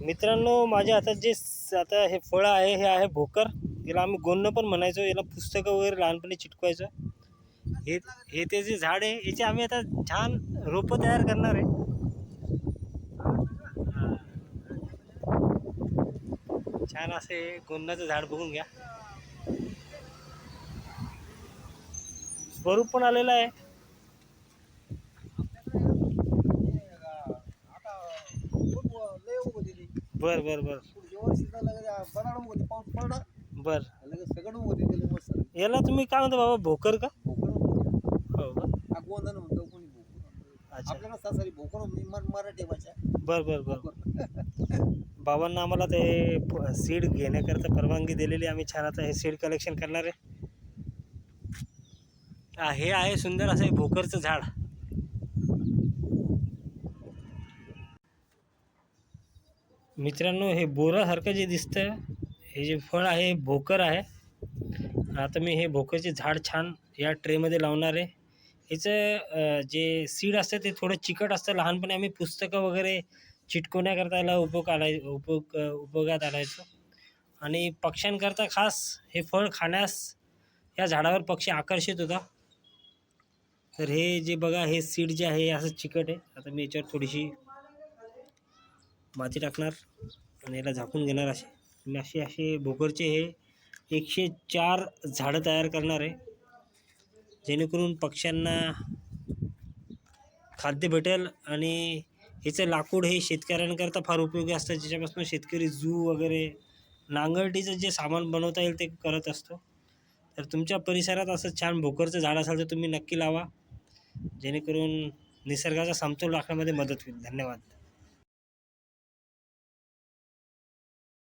मित्रांनो माझ्या हातात जे आता हे फळं आहे हे आहे भोकर. याला आम्ही गोन्न पण म्हणायचो याला पुस्तकं वगैरे लहानपणी चिटकवायचो. हे हे ते जे झाड आहे याचे आम्ही आता छान रोपं तयार करणार आहे. छान असे गोंदाचं झाड बघून घ्या. स्वरूप पण आलेलं आहे आता खूप लय होती ती बर बर बर. होती पाऊस पडला. बर. लगेच सगळं होती त्याला मस्त याला तुम्ही काय म्हणता बाबा भोकर का? हो का? हा म्हणतो कोणी. अच्छा. आपल्याला सासरी भोकर मर- मराठी भाषा. बर बर बर. बाबांना आम्हाला ते सीड घेण्याकरता परवानगी दिलेली आम्ही छान आता हे सीड कलेक्शन करणार आहे. हा, हे आहे सुंदर असं हे भोकरचं झाड. मित्रांनो हे बोरासारखं जे दिसतं हे जे फळ आहे हे भोकर आहे. आता मी हे भोकरचे झाड छान या ट्रेमध्ये लावणार आहे. याचं जे सीड असतं ते थोडं चिकट असतं. लहानपणी आम्ही पुस्तकं वगैरे चिटकवण्याकरता याला उपयोग आलाय उपयोग उपयोगात आणायचो आणि पक्ष्यांकरता खास हे फळ खाण्यास या झाडावर पक्षी आकर्षित होता तर हे जे बघा हे सीड जे आहे हे असं चिकट आहे. आता मी याच्यावर थोडीशी माती टाकणार आणि याला झाकून घेणार असे. मी असे असे भोकरचे हे एकशे चार झाडं तयार करणार आहे. जेणेकरून पक्ष्यांना खाद्य भेटेल आणि ह्याचं लाकूड हे शेतकऱ्यांकरता फार उपयोगी असतं. ज्याच्यापासून शेतकरी जू वगैरे नांगरटीचं जे सामान बनवता येईल ते करत असतो. तर तुमच्या परिसरात असं छान भोकरचं झाड असेल तर तुम्ही नक्की लावा. जेणेकरून निसर्गाचा समतोल राखण्यामध्ये मदत होईल. धन्यवाद.